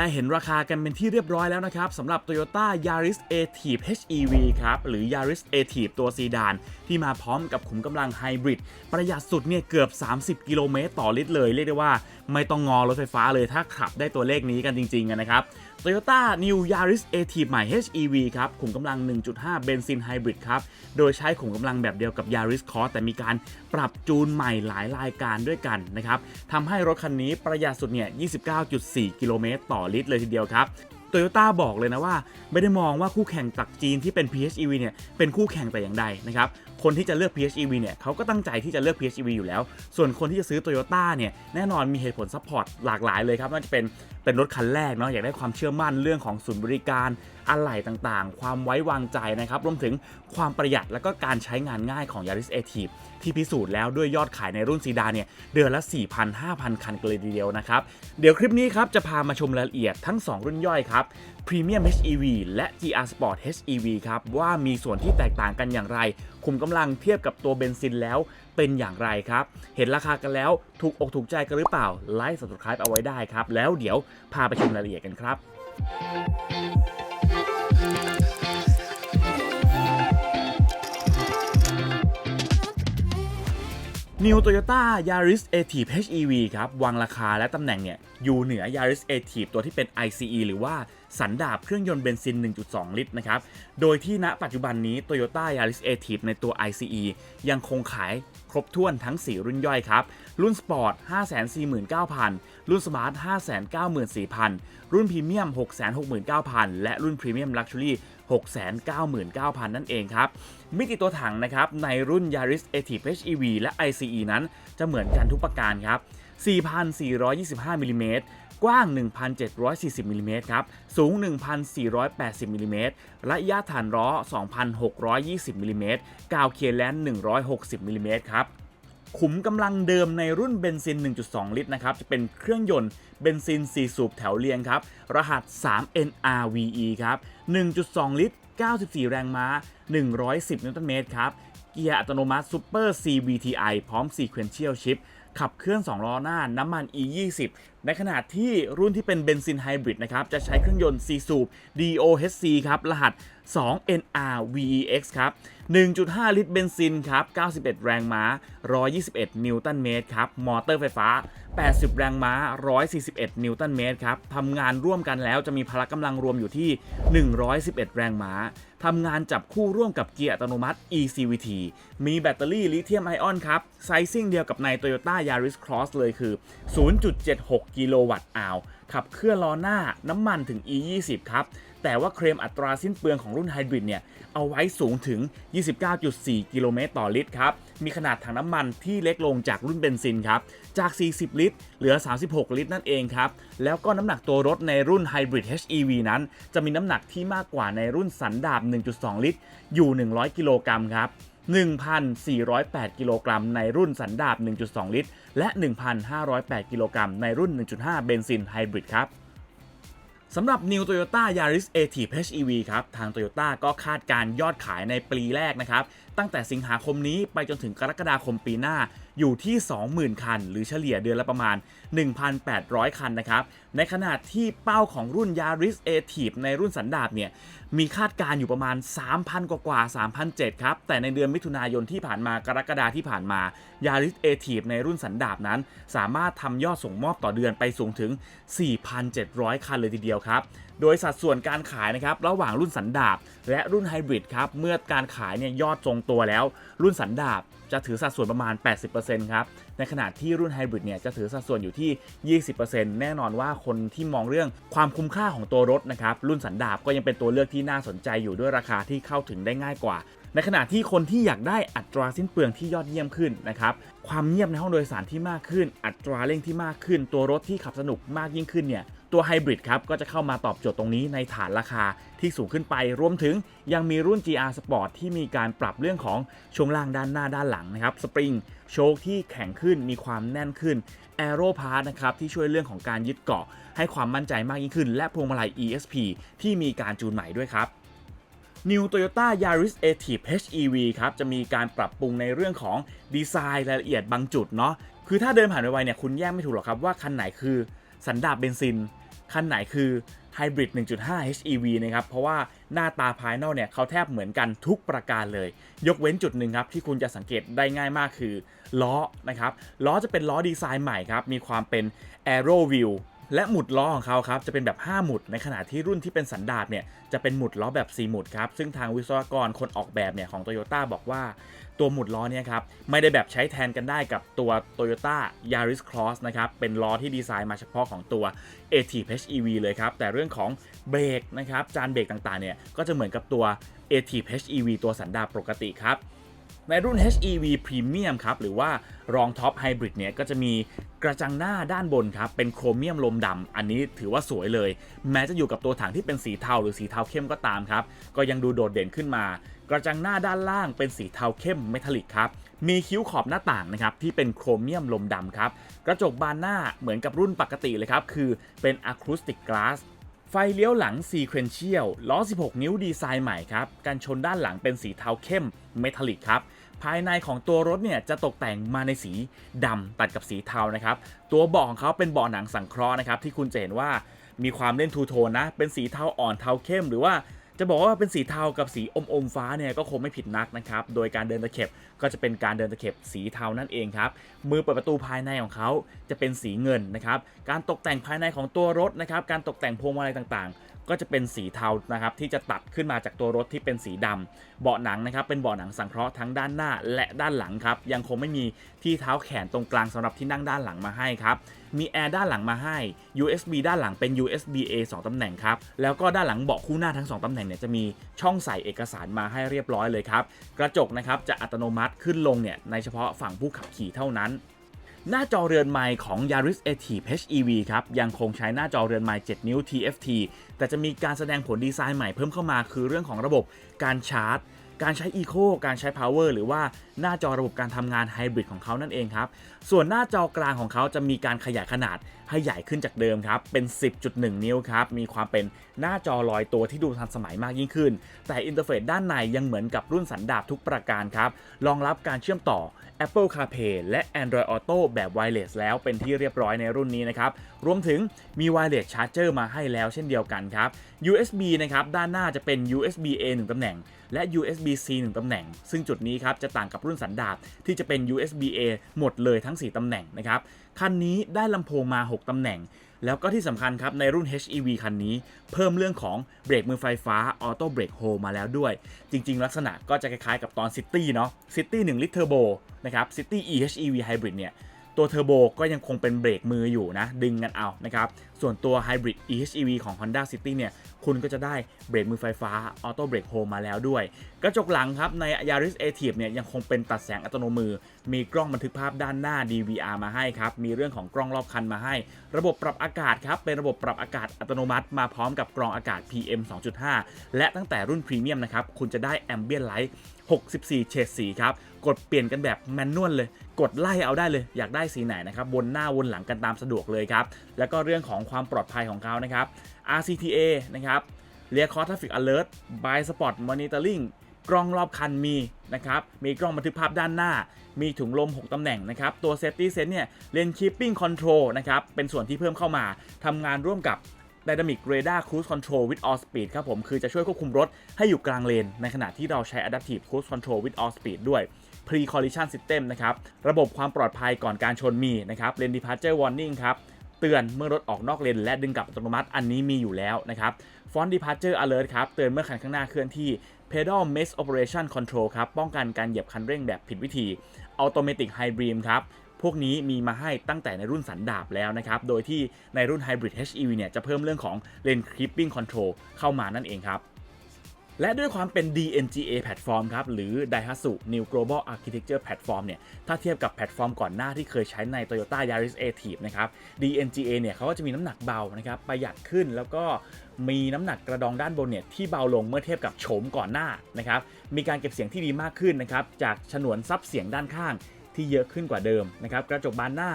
ได้เห็นราคากันเป็นที่เรียบร้อยแล้วนะครับสำหรับ Toyota Yaris a t i v HEV ครับหรือ Yaris a t i v ตัวซีดาน ที่มาพร้อมกับขุมกำลังไฮบริดประหยัดสุดเนี่ยเกือบ 30 กิโลเมตรต่อลิตรเลย เรียกได้ว่าไม่ต้องงอรถไฟฟ้าเลยถ้าขับได้ตัวเลขนี้กันจริงๆนะครับ Toyota New Yaris a t i v ใหม่ HEV ครับขุมกำลัง 1.5 เบนซินไฮบริดครับ โดยใช้ขุมกำลังแบบเดียวกับ Yaris Cross แต่มีการปรับจูนใหม่หลายรายการด้วยกันนะครับทำให้รถคันนี้ประหยัดสุดเนี่ย 29.4 กิโลเมตรต่อลิตรเลยทีเดียวครับโตโยต้าบอกเลยนะว่า ไม่ได้มองว่าคู่แข่งจากจีนที่เป็น PHEV เนี่ยเป็นคู่แข่งแต่อย่างใดนะครับ คนที่จะเลือก PHEV เนี่ยเขาก็ตั้งใจที่จะเลือก PHEV อยู่แล้ว ส่วนคนที่จะซื้อ Toyota เนี่ยแน่นอนมีเหตุผลซัพพอร์ตหลากหลายเลยครับม่ว่าจะเป็นเป็นรถคันแรกเนาะอยากได้ความเชื่อมั่นเรื่องของศูนย์บริการอะไหล่ต่างๆ ความไว้วางใจนะครับรวมถึงความประหยัดแล้วก็การใช้งานง่ายของ Yaris a t i v ที่พิสูจน์แล้วด้วยยอดขายในรุ่นซีดานเนี่ยเดือนละ 4,000-5,000 คันกันเลยทีเดียวนะครับเดี๋ยวคลิปนี้ครับจะพามาชมรายละเอียดทั้ง 2 รุ่นย่อยครับ Premium HEV และ GR Sport HEV ครับว่ามีส่วนที่แตกต่างกันอย่างไร คุมกำลังเทียบกับตัวเบนซินแล้วเป็นอย่างไรครับ เห็นราคากันแล้วถูกอกถูกใจกันหรือเปล่า ไลค์ subscribe เอาไว้ได้ครับ แล้วเดี๋ยวพาไปชมรายละเอียดกันครับ New Toyota Yaris a t i v HEV ครับ วางราคาและตำแหน่งเนี่ย อยู่เหนือ Yaris a t i v ตัวที่เป็น ICE หรือว่า สันดาปเครื่องยนต์เบนซิน 1.2 ลิตรนะครับ โดยที่ณปัจจุบันนี้ Toyota Yaris a t i v ในตัว ICE ยังคงขายครบถ้วนทั้ง 4 รุ่นย่อยครับ รุ่น Sport 549,000 รุ่น Smart 594,000 รุ่น Premium 669,000 และรุ่น Premium Luxury 699,000 นั่นเองครับ มิติตัวถังนะครับ ในรุ่น Yaris a t i v HEV และ ICE นั้นจะเหมือนกันทุกประการครับ 4,425มิลลิเมตร กว้าง 1,740มิลลิเมตรครับ สูง 1,480มิลลิเมตรระยะฐานล้อ 2,620มิลลิเมตรกาวเคียร์แลนด์160มิลลิเมตรครับขุมกำลังเดิมในรุ่นเบนซิน 1.2 ลิตรนะครับ จะเป็นเครื่องยนต์เบนซิน 4 สูบแถวเรียงครับ รหัส 3NRVE ครับ 1.2 ลิตร 94 แรงม้า 110 นิวตันเมตรครับ เกียร์อัตโนมัติ Super CVTi พร้อม Sequential Shift ขับเคลื่อน 2 ล้อหน้าน้ำมัน E20 ในขณะที่รุ่นที่เป็นเบนซินไฮบริดนะครับ จะใช้เครื่องยนต์4สูบ DOHC ครับ รหัส 2NRVEX ครับ 1.5 ลิตรเบนซินครับ 91 แรงม้า 121 นิวตันเมตรครับ มอเตอร์ไฟฟ้า 80 แรงม้า 141 นิวตันเมตรครับ ทำงานร่วมกันแล้วจะมีพละกำลังรวมอยู่ที่ 111 แรงม้า ทำงานจับคู่ร่วมกับเกียร์อัตโนมัติ eCVT มีแบตเตอรี่ลิเธียมไอออนครับไซซิ่งเดียวกับใน Toyota Yaris Cross เลยคือ 0.76 กิโลวัตต์อาวขับเคลื่อนล้อหน้าน้ำมันถึง E20 ครับ แต่ว่าเคลมอัตราสิ้นเปลืองของรุ่นไฮบริดเนี่ย เอาไว้สูงถึง 29.4 กิโลเมตรต่อลิตรครับ มีขนาดถังน้ำมันที่เล็กลงจากรุ่นเบนซินครับ จาก 40 ลิตร เหลือ 36 ลิตรนั่นเองครับ แล้วก็น้ำหนักตัวรถในรุ่นไฮบริด HEV นั้น จะมีน้ำหนักที่มากกว่าในรุ่นสันดาบ 1.2 ลิตร อยู่ 100 กิโลกรัมครับ1,408 กิโลกรัมในรุ่นสันดาบ 1.2 ลิตร และ 1,508 กิโลกรัมในรุ่น 1.5 เบนซินไฮบริดครับ สำหรับ New Toyota Yaris a t i v HEV ครับ ทาง Toyota ก็คาดการยอดขายในปีแรกนะครับ ตั้งแต่สิงหาคมนี้ไปจนถึงกรกฎาคมปีหน้า อยู่ที่ 20,000 คัน หรือเฉลี่ยเดือนละประมาณ 1,800 คันนะครับ ในขณะที่เป้าของรุ่น Yaris a t i v ในรุ่นสันดาปเนี่ย มีคาดการอยู่ประมาณ 3,000 กว่ากว่า3,007ครับ แต่ในเดือนมิถุนายนที่ผ่านมากรกฎาที่ผ่านมา Yaris a t i v ในรุ่นสันดาปนั้น สามารถทำยอดส่งมอบต่อเดือนไปสูงถึง 4,700 คันเลยทีเดียวครับ โดยสัดส่วนการขายนะครับระหว่างรุ่นสันดาปและรุ่นไฮบริดครับเมื่อการขายเนี่ยยอดทรงตัวแล้ว รุ่นสันดาปจะถือสัดส่วนประมาณ 80%ครับ ในขณะที่รุ่นไฮบริดเนี่ยจะถือสัดส่วนอยู่ที่ 20%แน่นอนว่าคนที่มองเรื่องความคุ้มค่าของตัวรถนะครับ รุ่นสันดาปก็ยังเป็นตัวเลือกที่น่าสนใจอยู่ด้วยราคาที่เข้าถึงได้ง่ายกว่า ในขณะที่คนที่อยากได้อัตราสิ้นเปลืองที่ยอดเยี่ยมขึ้นนะครับ ความเงียบในห้องโดยสารที่มากขึ้น อัตราเร่งที่มากขึ้น ตัวรถที่ขับสนุกมากยิ่งขึ้นเนี่ย ตัวไฮบริดครับก็จะเข้ามาตอบโจทย์ตรงนี้ในฐานราคาที่สูงขึ้นไป รวมถึงยังมีรุ่น GR Sport ที่มีการปรับเรื่องของช่วงล่างด้านหน้าด้านหลังนะครับสปริงโชคที่แข็งขึ้นมีความแน่นขึ้นแอโรพาร์นะครับที่ช่วยเรื่องของการยึดเกาะ ให้ความมั่นใจมากยิ่งขึ้น และพวงมาลัย ESP ที่มีการจูนใหม่ด้วยครับ New Toyota Yaris a t i v HEV ครับจะมีการปรับปรุงในเรื่องของดีไซน์รายละเอียดบางจุดเนาะคือถ้าเดินผ่านไปไวเนี่ยคุณแยกไม่ถูกหรอกครับว่าคันไหนคือสันดาปเบนซิน คันไหนคือ Hybrid 1.5 HEV นะครับ เพราะว่าหน้าตาภายนอกเนี่ยเขาแทบเหมือนกันทุกประการเลย ยกเว้นจุดหนึ่งครับ ที่คุณจะสังเกตได้ง่ายมากคือ ล้อนะครับ ล้อจะเป็นล้อดีไซน์ใหม่ครับ มีความเป็น Aero Wheel และหมุดล้อของเขาครับจะเป็นแบบ 5 หมุด ในขณะที่รุ่นที่เป็นสันดาปเนี่ยจะเป็นหมุดล้อแบบ 4 หมุดครับซึ่งทางวิศวกรคนออกแบบเนี่ยของ Toyota บอกว่า ตัวหมุดล้อเนี่ยครับไม่ได้แบบใช้แทนกันได้กับตัว Toyota Yaris Cross นะครับเป็นล้อที่ดีไซน์มาเฉพาะของตัว a t HEV เลยครับแต่เรื่องของเบรกนะครับจานเบรกต่างๆเนี่ยก็จะเหมือนกับตัว a t HEV ตัวสันดาปปกติครับ ในรุ่น HEV Premium ครับ หรือว่ารองท็อปไฮบริดเนี่ยก็จะมีกระจังหน้าด้านบนครับ เป็นโครเมียมลมดำอันนี้ถือว่าสวยเลย แม้จะอยู่กับตัวถังที่เป็นสีเทาหรือสีเทาเข้มก็ตามครับ ก็ยังดูโดดเด่นขึ้นมา กระจังหน้าด้านล่างเป็นสีเทาเข้มเมทัลลิกครับ มีคิ้วขอบหน้าต่างนะครับที่เป็นโครเมียมลมดำครับกระจกบานหน้าเหมือนกับรุ่นปกติเลยครับคือเป็นอะคูสติกก a s s ไฟเลี้ยวหลัง Sequential ล้อ 16 นิ้วดีไซน์ใหม่ครับกันชนด้านหลังเป็นสีเทาเข้มเมทัลลิกครับ ภายในของตัวรถเนี่ยจะตกแต่งมาในสีดำตัดกับสีเทานะครับ ตัวเบาะของเขาเป็นเบาะหนังสังเคราะห์นะครับ ที่คุณจะเห็นว่ามีความเล่นทูโทนนะ เป็นสีเทาอ่อนเทาเข้ม หรือว่าจะบอกว่าเป็นสีเทากับสีอมอมๆฟ้าเนี่ยก็คงไม่ผิดนักนะครับ โดยการเดินตะเข็บก็จะเป็นการเดินตะเข็บสีเทานั่นเองครับ มือเปิดประตูภายในของเขาจะเป็นสีเงินนะครับ การตกแต่งภายในของตัวรถนะครับ การตกแต่งพวงมาลัยต่างๆ ก็จะเป็นสีเทานะครับที่จะตัดขึ้นมาจากตัวรถที่เป็นสีดำเบาะหนังนะครับเป็นเบาะหนังสังเคราะห์ทั้งด้านหน้าและด้านหลังครับยังคงไม่มีที่เท้าแขนตรงกลางสำหรับที่นั่งด้านหลังมาให้ครับมีแอร์ด้านหลังมาให้ USB ด้านหลังเป็น USB A 2 ตำแหน่งครับ แล้วก็ด้านหลังเบาะคู่หน้าทั้ง 2 ตำแหน่งเนี่ยจะมีช่องใส่เอกสารมาให้เรียบร้อยเลยครับ กระจกนะครับจะอัตโนมัติขึ้นลงเนี่ยในเฉพาะฝั่งผู้ขับขี่เท่านั้น หน้าจอเรือนไมค์ของ Yaris a t i v e HEV ครับ ยังคงใช้หน้าจอเรือนไมค์7นิ้ว TFT แต่จะมีการแสดงผลดีไซน์ใหม่เพิ่มเข้ามาคือเรื่องของระบบการชาร์จ การใช้ Eco การใช้ Power หรือว่าหน้าจอระบบการทำงานไฮบริดของเขานั่นเองครับ ส่วนหน้าจอกลางของเขาจะมีการขยายขนาดให้ใหญ่ขึ้นจากเดิมครับ เป็น 10.1 นิ้วครับ มีความเป็นหน้าจอลอยตัวที่ดูทันสมัยมากยิ่งขึ้น แต่อินเทอร์เฟซด้านในยังเหมือนกับรุ่นสันดาปทุกประการครับ รองรับการเชื่อมต่อ Apple CarPlay และ Android Auto แบบไวเลสแล้วเป็นที่เรียบร้อยในรุ่นนี้นะครับ รวมถึงมีไวเลสชาร์จเจอร์มาให้แล้วเช่นเดียวกันครับ USB นะครับ ด้านหน้าจะเป็น USB A 1ตำแหน่ง และ USB C 1ตำแหน่ง ซึ่งจุดนี้ครับ จะต่างกับรุ่นสันดาปที่จะเป็น USB A หมดเลยทั้ง 4ตำแหน่งนะครับ คันนี้ได้ลำโพงมา 6ตำแหน่ง แล้วก็ที่สำคัญครับ ในรุ่น HEV คันนี้ เพิ่มเรื่องของเบรกมือไฟฟ้าออโต้เบรกโฮมาแล้วด้วย จริง ๆ ลักษณะก็จะคล้ายๆกับตอน City เนาะ City 1 ลิตรเทอร์โบนะครับ City EHEV Hybrid เนี่ย ตัวเทอร์โบก็ยังคงเป็นเบรกมืออยู่นะ ดึงกันเอานะครับ ส่วนตัว Hybrid EHEV ของ Honda City เนี่ย คุณก็จะได้เบรกมือไฟฟ้า Auto Brake Hold มาแล้วด้วย กระจกหลังครับ ใน Yaris a t i v e เนี่ย ยังคงเป็นตัดแสงอัตโนมือ มีกล้องบันทึกภาพด้านหน้า DVR มาให้ครับ มีเรื่องของกล้องรอบคันมาให้ ระบบปรับอากาศครับ เป็นระบบปรับอากาศอัตโนมัติ มาพร้อมกับกรองอากาศ PM 2.5 และตั้งแต่รุ่นพรีเมียมนะครับคุณจะได้ Ambient Light 64 เฉดสีครับ กดเปลี่ยนกันแบบแมนนวลเลย กดไล่เอาได้เลย อยากได้สีไหนนะครับวนหน้าวนหลังกันตามสะดวกเลยครับ แล้วก็เรื่องของความปลอดภัยของเขานะครับ RCTA นะครับ Rear Cross Traffic Alert By Spot Monitoring กล้องรอบคันมีนะครับ มีกล้องบันทึกภาพด้านหน้า มีถุงลม 6 ตำแหน่งนะครับ ตัว Safety Sense เนี่ย Lane Keeping Control นะครับ เป็นส่วนที่เพิ่มเข้ามาทำงานร่วมกับ Dynamic Radar Cruise Control with All Speed ครับผมคือจะช่วยควบคุมรถให้อยู่กลางเลน ในขณะที่เราใช้ Adaptive Cruise Control with All Speed ด้วย Pre Collision System นะครับ ระบบความปลอดภัยก่อนการชนมีนะครับ Lane Departure Warning ครับเตือนเมื่อรถออกนอกเลนและดึงกลับอัตโนมัติอันนี้มีอยู่แล้วนะครับ Front Departure Alert ครับเตือนเมื่อคันข้างหน้าเคลื่อนที่ Pedal Mesh Operation Control ครับป้องกันการเหยียบคันเร่งแบบผิดวิธี Automatic High Beam ครับ พวกนี้มีมาให้ตั้งแต่ในรุ่นสันดาบแล้วนะครับ โดยที่ในรุ่น Hybrid HEV เนี่ยจะเพิ่มเรื่องของ Lane Keeping Control เข้ามานั่นเองครับ และด้วยความเป็น DNGA แพลตฟอร์มครับ หรือ Daihatsu New Global Architecture Platform เนี่ย ถ้าเทียบกับแพลตฟอร์มก่อนหน้าที่เคยใช้ใน Toyota Yaris Active นะครับ DNGA เนี่ยเขาก็จะมีน้ำหนักเบานะครับประหยัดขึ้นแล้วก็มีน้ำหนักกระดองด้านบนเนี่ยที่เบาลงเมื่อเทียบกับโฉมก่อนหน้านะครับ มีการเก็บเสียงที่ดีมากขึ้นนะครับจากฉนวนซับเสียงด้านข้าง ที่เยอะขึ้นกว่าเดิมนะครับกระจกบานหน้า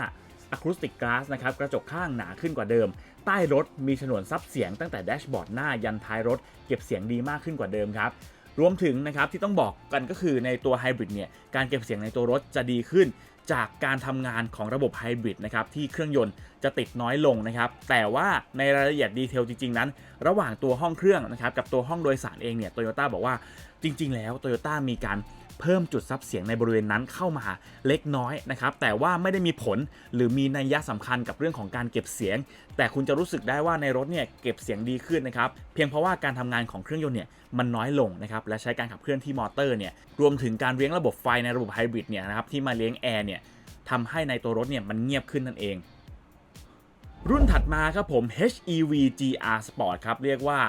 อะคูสติกก a s s นะครับกระจกข้างหนาขึ้นกว่าเดิม ใต้รถมีฉนวนซับเสียงตั้งแต่แดชบอร์ดหน้ายันท้ายรถ เก็บเสียงดีมากขึ้นกว่าเดิมครับรวมถึงนะครับที่ต้องบอกกันก็คือในตัวไฮบริดเนี่ยการเก็บเสียงในตัวรถจะดีขึ้น จากการทำงานของระบบไฮบริดนะครับที่เครื่องยนต์จะติดน้อยลงนะครับแต่ว่าในรายละเอียดดีเทลจริง ๆ นั้น ระหว่างตัวห้องเครื่องนะครับกับตัวห้องโดยสารเองเนี่ยโตโยต้าบอกว่าจริง ๆ แล้วโตโยต้ามีการ เพิ่มจุดซับเสียงในบริเวณนั้นเข้ามาเล็กน้อยนะครับแต่ว่าไม่ได้มีผลหรือมีนัยยะสำคัญกับเรื่องของการเก็บเสียง แต่คุณจะรู้สึกได้ว่าในรถเนี่ยเก็บเสียงดีขึ้นนะครับเพียงเพราะว่าการทำงานของเครื่องยนต์เนี่ยมันน้อยลงนะครับและใช้การขับเคลื่อนที่มอเตอร์เนี่ยรวมถึงการเลี้ยงระบบไฟในระบบไฮบริดเนี่ยนะครับที่มาเลี้ยงแอร์เนี่ยทำให้ในตัวรถเนี่ยมันเงียบขึ้นนั่นเองรุ่นถัดมาครับผม HEV GR Sport ครับ เรียกว่า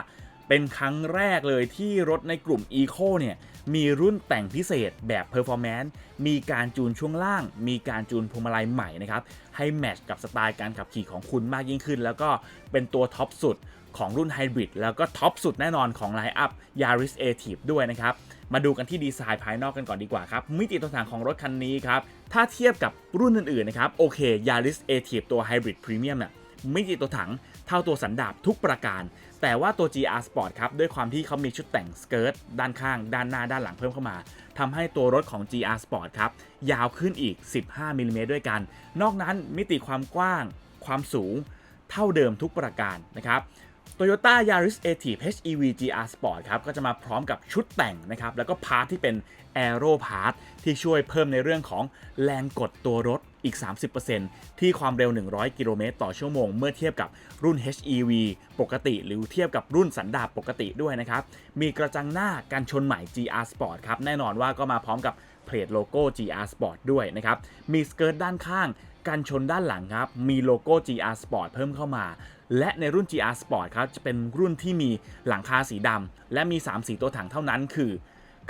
เป็นครั้งแรกเลยที่รถในกลุ่ม Eco เนี่ย มีรุ่นแต่งพิเศษแบบ Performance มีการจูนช่วงล่าง มีการจูนพวงมาลัยใหม่นะครับ ให้แมทช์กับสไตล์การขับขี่ของคุณมากยิ่งขึ้น แล้วก็เป็นตัวท็อปสุดของรุ่นไฮบริดแล้วก็ท็อปสุดแน่นอนของไลน์อัพ Yaris a t i v ด้วยนะครับ มาดูกันที่ดีไซน์ภายนอกกันก่อนดีกว่าครับ มิติต่างๆของรถคันนี้ครับ ถ้าเทียบกับรุ่นอื่นๆนะครับ โอเค Yaris a t i v ตัว Hybrid Premium เนี่ยมิติตัวถังเท่าตัวสันดาปทุกประการ แต่ว่าตัว GR Sport ครับด้วยความที่เขามีชุดแต่งสเกิร์ตด้านข้าง ด้านหน้าด้านหลังเพิ่มเข้ามาทำให้ตัวรถของ GR Sport ครับยาวขึ้นอีก 15มิลลิเมตรด้วยกัน นอกนั้นมิติความกว้าง ความสูง เท่าเดิมทุกประการนะครับ Toyota Yaris a t i v HEV GR Sport ครับก็จะมาพร้อมกับชุดแต่งนะครับแล้วก็พาร์ทที่เป็น Aero Part ที่ช่วยเพิ่มในเรื่องของแรงกดตัวรถ อีก 30%ที่ความเร็ว 100 กิโลเมตรต่อชั่วโมง เมื่อเทียบกับรุ่น HEV ปกติ หรือเทียบกับรุ่นสันดาปปกติด้วยนะครับ มีกระจังหน้ากันชนใหม่ GR Sport ครับ แน่นอนว่าก็มาพร้อมกับเพลทโลโก้ GR Sport ด้วยนะครับ มีสเกิร์ตด้านข้างกันชนด้านหลังครับ มีโลโก้ GR Sport เพิ่มเข้ามา และในรุ่น GR Sport ครับ จะเป็นรุ่นที่มีหลังคาสีดำ และมี 3 สีตัวถังเท่านั้น คือ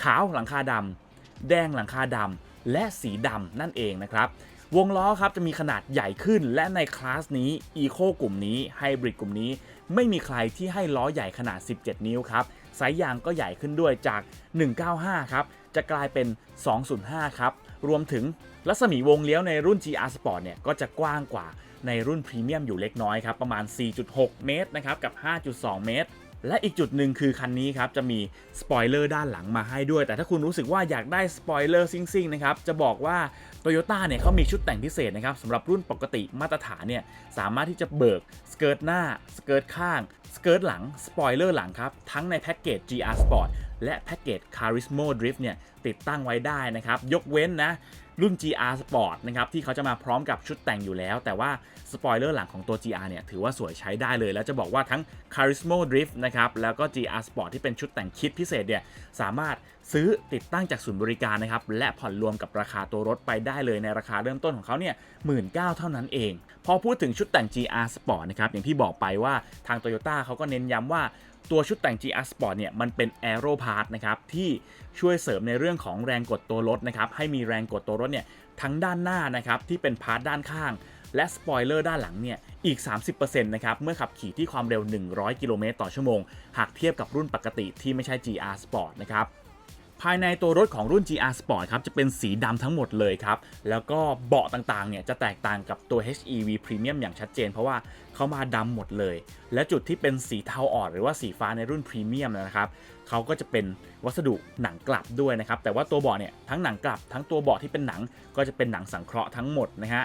ขาวหลังคาดำ แดงหลังคาดำ และสีดำนั่นเองนะครับ วงล้อครับจะมีขนาดใหญ่ขึ้น และในคลาสนี้ Eco กลุ่มนี้ Hybrid กลุ่มนี้ ไม่มีใครที่ให้ล้อใหญ่ขนาด 17 นิ้วครับไซส์ยางก็ใหญ่ขึ้นด้วยจาก 195 ครับ จะกลายเป็น 205 ครับ รวมถึงรัศมีวงเลี้ยวในรุ่น GR Sport เนี่ย ก็จะกว้างกว่าในรุ่นพรีเมียมอยู่เล็กน้อยครับ ประมาณ 4.6 เมตรนะครับ กับ 5.2 เมตร และอีกจุดหนึ่งคือคันนี้ครับ จะมีสปอยเลอร์ด้านหลังมาให้ด้วย แต่ถ้าคุณรู้สึกว่าอยากได้สปอยเลอร์ซิ่งๆนะครับ จะบอกว่า Toyota เนี่ยเขามีชุดแต่งพิเศษนะครับสำหรับรุ่นปกติมาตรฐานเนี่ยสามารถที่จะเบิกสเกิร์ตหน้าสเกิร์ตข้างสเกิร์ตหลังสปอยเลอร์หลังครับ ทั้งในแพ็กเกจ GR Sport และแพ็กเกจ Carismo Drift เนี่ยติดตั้งไว้ได้นะครับ ยกเว้นนะ รุ่น GR Sport นะครับ ที่เขาจะมาพร้อมกับชุดแต่งอยู่แล้ว แต่ว่าสปอยเลอร์หลังของตัว GR เนี่ย ถือว่าสวยใช้ได้เลย แล้วจะบอกว่าทั้ง Carismo Drift นะครับ แล้วก็ GR Sport ที่เป็นชุดแต่งคิดพิเศษเนี่ย สามารถ ซื้อติดตั้งจากศูนย์บริการนะครับ และผ่อนรวมกับราคาตัวรถไปได้เลยในราคาเริ่มต้นของเขาเนี่ยหมื่นเเท่านั้นเอง พอพูดถึงชุดแต่ง GR Sport นะครับ อย่างที่บอกไปว่าทาง Toyota เขาก็เน้นย้ำว่าตัวชุดแต่ง GR Sport เนี่ยมันเป็น Aero Part นะครับ ที่ช่วยเสริมในเรื่องของแรงกดตัวรถนะครับ ให้มีแรงกดตัวรถเนี่ยทั้งด้านหน้านะครับ ที่เป็นพาร์ทด้านข้าง และสปอยเลอร์ด้านหลังเนี่ยอีก 30%นะครับ เมื่อขับขี่ที่ความเร็ว 100 กิโลเมตรต่อชั่วโมง หากเทียบกับรุ่นปกติที่ไม่ใช่ GR Sport นะครับ ภายในตัวรถของรุ่น GR Sport ครับจะเป็นสีดำทั้งหมดเลยครับ แล้วก็เบาะต่างๆ เนี่ยจะแตกต่างกับตัว HEV Premium อย่างชัดเจน เพราะว่าเขามาดำหมดเลย และจุดที่เป็นสีเทาอ่อนหรือว่าสีฟ้าในรุ่น Premium นะครับเขาก็จะเป็นวัสดุหนังกลับด้วยนะครับ แต่ว่าตัวเบาะเนี่ยทั้งหนังกลับทั้งตัวเบาะที่เป็นหนังก็จะเป็นหนังสังเคราะห์ทั้งหมดนะฮะ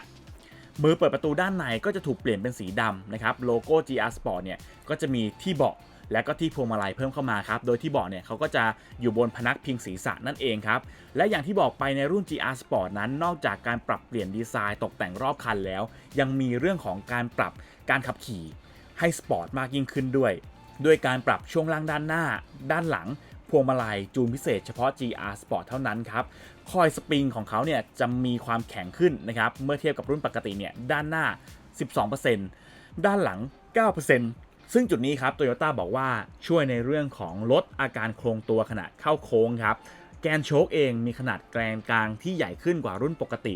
มือเปิดประตูด้านในก็จะถูกเปลี่ยนเป็นสีดำนะครับโลโก้ GR Sport เนี่ยก็จะมีที่เบาะ และก็ที่พวงมาลัยเพิ่มเข้ามาครับ โดยที่เบาะเนี่ยเขาก็จะอยู่บนพนักพิงศีรษะนั่นเองครับ และอย่างที่บอกไปในรุ่น GR Sport นั้น นอกจากการปรับเปลี่ยนดีไซน์ตกแต่งรอบคันแล้ว ยังมีเรื่องของการปรับการขับขี่ให้สปอร์ตมากยิ่งขึ้นด้วย ด้วยการปรับช่วงล่างด้านหน้า ด้านหลังพวงมาลัยจูนพิเศษเฉพาะ GR Sport เท่านั้นครับ คอยสปริงของเขาเนี่ยจะมีความแข็งขึ้นนะครับ เมื่อเทียบกับรุ่นปกติเนี่ยด้านหน้า 12%ด้านหลัง 9% ซึ่งจุดนี้ครับ Toyota บอกว่าช่วยในเรื่องของลดอาการโครงตัวขณะเข้าโค้งครับ แกนโชคเองมีขนาดแกนกลางที่ใหญ่ขึ้นกว่ารุ่นปกติ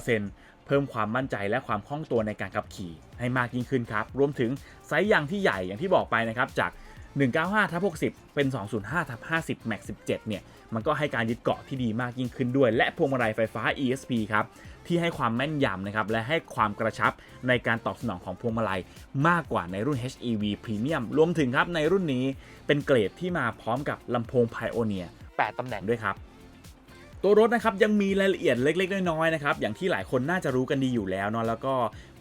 10%เพิ่มความมั่นใจและความคล่องตัวในการขับขี่ให้มากยิ่งขึ้นครับ รวมถึงไซส์ยางที่ใหญ่อย่างที่บอกไปนะครับจาก 195ทับ60 เป็น 205ทับ50 Max 17 เนี่ย มันก็ให้การยึดเกาะที่ดีมากยิ่งขึ้นด้วย และพวงมาลัยไฟฟ้า ESP ครับที่ให้ความแม่นยำนะครับและให้ความกระชับในการตอบสนองของพวงมาลัยมากกว่าในรุ่น HEV Premium รวมถึงครับในรุ่นนี้เป็นเกรดที่มาพร้อมกับลำโพง Pioneer 8ตำแหน่งด้วยครับ ตัวรถนะครับยังมีรายละเอียดเล็ก ๆ น้อยๆนะครับอย่างที่หลายคนน่าจะรู้กันดีอยู่แล้วเนาะแล้วก็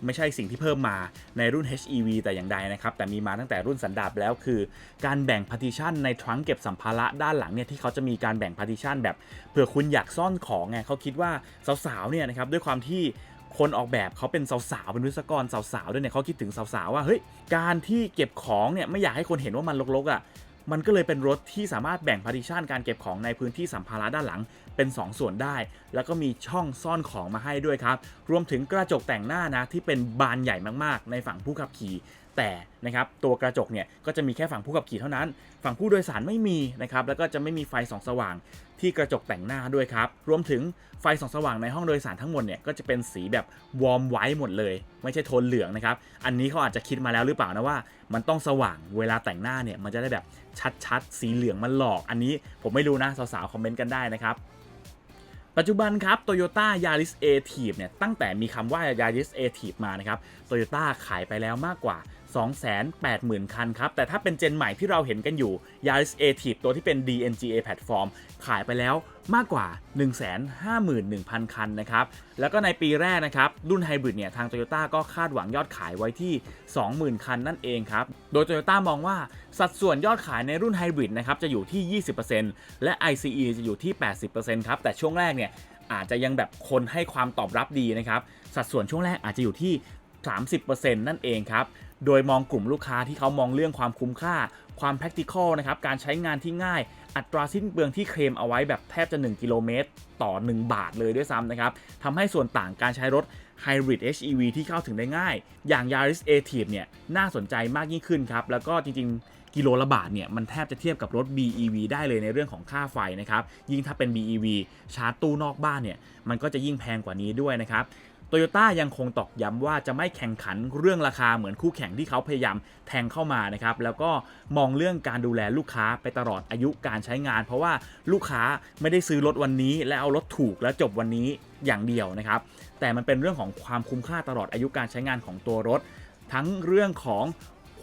ไม่ใช่สิ่งที่เพิ่มมาในรุ่น HEV แต่อย่างใดนะครับแต่มีมาตั้งแต่รุ่นสันดาปแล้วคือ การแบ่ง partition ในทรังเก็บสัมภาระด้านหลังเนี่ยที่เขาจะมีการแบ่ง partition แบบเผื่อคุณอยากซ่อนของไงเขาคิดว่าสาวๆเนี่ยนะครับด้วยความที่คนออกแบบเขาเป็นสาวๆ เป็นวิศวกรสาวๆ ด้วยเนี่ยเขาคิดถึงสาวๆ ว่าเฮ้ยการที่เก็บของเนี่ยไม่อยากให้คนเห็นว่ามันรกๆอะมันก็เลยเป็นรถที่สามารถแบ่งพาร์ติชันการเก็บของในพื้นที่สัมภาระด้านหลัง เป็น 2 ส่วนได้ แล้วก็มีช่องซ่อนของมาให้ด้วยครับ รวมถึงกระจกแต่งหน้านะที่เป็นบานใหญ่มากๆ ในฝั่งผู้ขับขี่แต่นะครับตัวกระจกเนี่ยก็จะมีแค่ฝั่งผู้ขับขี่เท่านั้น ฝั่งผู้โดยสารไม่มีนะครับแล้วก็จะไม่มีไฟส่องสว่างที่กระจกแต่งหน้าด้วยครับ รวมถึงไฟส่องสว่างในห้องโดยสารทั้งหมดเนี่ยก็จะเป็นสีแบบวอร์มไว้หมดเลย ไม่ใช่โทนเหลืองนะครับ อันนี้เขาอาจจะคิดมาแล้วหรือเปล่านะว่า มันต้องสว่างเวลาแต่งหน้าเนี่ยมันจะได้แบบชัดๆ สีเหลืองมันหลอก อันนี้ผมไม่รู้นะสาวๆคอมเมนต์กันได้นะครับ ปัจจุบันครับ Toyota Yaris a t i v เนี่ยตั้งแต่มีคำว่า Yaris a t i v มานะครับ Toyota ขายไปแล้วมากกว่า 280,000 คันครับ แต่ถ้าเป็นเจนใหม่ที่เราเห็นกันอยู่ Yaris a t i v ตัวที่เป็น DNGA Platform ขายไปแล้วมากกว่า 151,000 คันนะครับ แล้วก็ในปีแรกนะครับ รุ่นไฮบริดเนี่ยทาง Toyota ก็คาดหวังยอดขายไว้ที่ 20,000 คันนั่นเองครับ โดย Toyota มองว่าสัดส่วนยอดขายในรุ่นไฮบริดนะครับจะอยู่ที่ 20%และ ICE จะอยู่ที่ 80%ครับ แต่ช่วงแรกเนี่ยอาจจะยังแบบคนให้ความตอบรับดีนะครับ สัดส่วนช่วงแรกอาจจะอยู่ที่ 30%นั่นเองครับ โดยมองกลุ่มลูกค้าที่เขามองเรื่องความคุ้มค่า ความ practical นะครับ การใช้งานที่ง่าย อัตราสิ้นเปลืองที่เคลมเอาไว้แบบแทบจะ 1 กิโลเมตร ต่อ 1 บาทเลยด้วยซ้ำนะครับ ทำให้ส่วนต่างการใช้รถ Hybrid HEV ที่เข้าถึงได้ง่าย อย่าง Yaris a t i v เนี่ย น่าสนใจมากยิ่งขึ้นครับ แล้วก็จริง ๆกิโลละบาทเนี่ยมันแทบจะเทียบกับรถ BEV ได้เลยในเรื่องของค่าไฟนะครับ ยิ่งถ้าเป็น BEV ชาร์จตู้นอกบ้านเนี่ยมันก็จะยิ่งแพงกว่านี้ด้วยนะครับ โตโยต้ายังคงตอกย้ำว่าจะไม่แข่งขันเรื่องราคาเหมือนคู่แข่งที่เขาพยายามแทงเข้ามานะครับ แล้วก็มองเรื่องการดูแลลูกค้าไปตลอดอายุการใช้งาน เพราะว่าลูกค้าไม่ได้ซื้อรถวันนี้ และเอารถถูกแล้วจบวันนี้อย่างเดียวนะครับ แต่มันเป็นเรื่องของความคุ้มค่าตลอดอายุการใช้งานของตัวรถ ทั้งเรื่องของ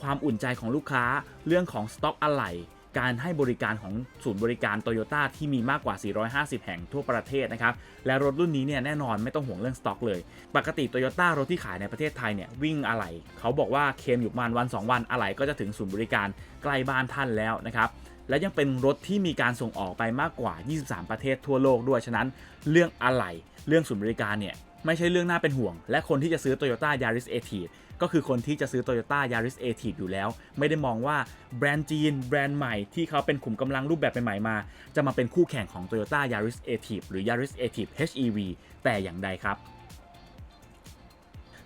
ความอุ่นใจของลูกค้า เรื่องของสต็อกอะไหล่ การให้บริการของศูนย์บริการโตโยต้าที่มีมากกว่า 450 แห่งทั่วประเทศนะครับ และรถรุ่นนี้เนี่ยแน่นอนไม่ต้องห่วงเรื่องสต็อกเลย ปกติโตโยต้ารถที่ขายในประเทศไทยเนี่ยวิ่งอะไหล่เขาบอกว่าเคมอยู่ประมาณวัน 2 วันอะไหล่ก็จะถึงศูนย์บริการใกล้บ้านท่านแล้วนะครับและยังเป็นรถที่มีการส่งออกไปมากกว่า 23 ประเทศทั่วโลกด้วย ฉะนั้นเรื่องอะไหล่เรื่องศูนย์บริการเนี่ยไม่ใช่เรื่องน่าเป็นห่วง และคนที่จะซื้อ Toyota Yaris a t i v ก็คือคนที่จะซื้อ Toyota Yaris a t i v อยู่แล้ว ไม่ได้มองว่าแบรนด์จีนแบรนด์ใหม่ที่เขาเป็นขุมกำลังรูปแบบใหม่ๆมา จะมาเป็นคู่แข่งของ Toyota Yaris a t i v หรือ Yaris a t i v HEV แต่อย่างใดครับ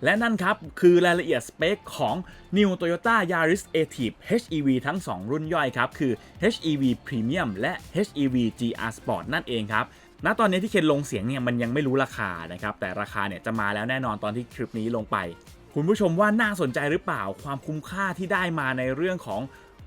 และนั่นครับ คือรายละเอียดสเปคของ New Toyota Yaris a t i v HEV ทั้ง 2 รุ่นย่อยครับ คือ HEV Premium และ HEV GR Sport นั่นเองครับณตอนนี้ที่เคนลงเสียงเนี่ยมันยังไม่รู้ราคานะครับ แต่ราคาเนี่ยจะมาแล้วแน่นอนตอนที่คลิปนี้ลงไป คุณผู้ชมว่าน่าสนใจหรือเปล่าความคุ้มค่าที่ได้มาในเรื่องของ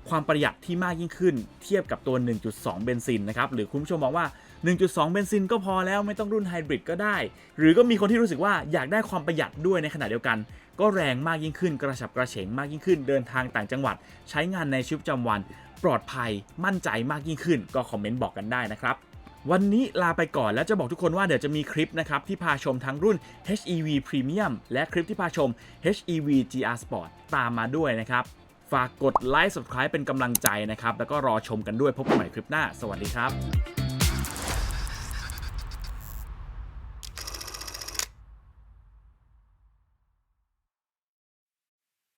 ความประหยัดที่มากยิ่งขึ้น เทียบกับตัว 1.2 เบนซินนะครับหรือคุณผู้ชมมองว่า 1.2 เบนซินก็พอแล้วไม่ต้องรุ่นไฮบริดก็ได้ หรือก็มีคนที่รู้สึกว่าอยากได้ความประหยัดด้วยในขณะเดียวกัน ก็แรงมากยิ่งขึ้น กระฉับกระเฉงมากยิ่งขึ้น เดินทางต่างจังหวัด ใช้งานในชีวิตประจำวัน ปลอดภัยมั่นใจมากยิ่งขึ้น ก็คอมเมนต์บอกกันได้นะครับ วันนี้ลาไปก่อนแล้วจะบอกทุกคนว่าเดี๋ยวจะมีคลิปนะครับที่พาชมทั้งรุ่น HEV Premium และคลิปที่พาชม HEV GR Sport ตามมาด้วยนะครับ ฝากกดไลค์ Subscribe เป็นกำลังใจนะครับ แล้วก็รอชมกันด้วยพบกันใหม่คลิปหน้า สวัสดีครับ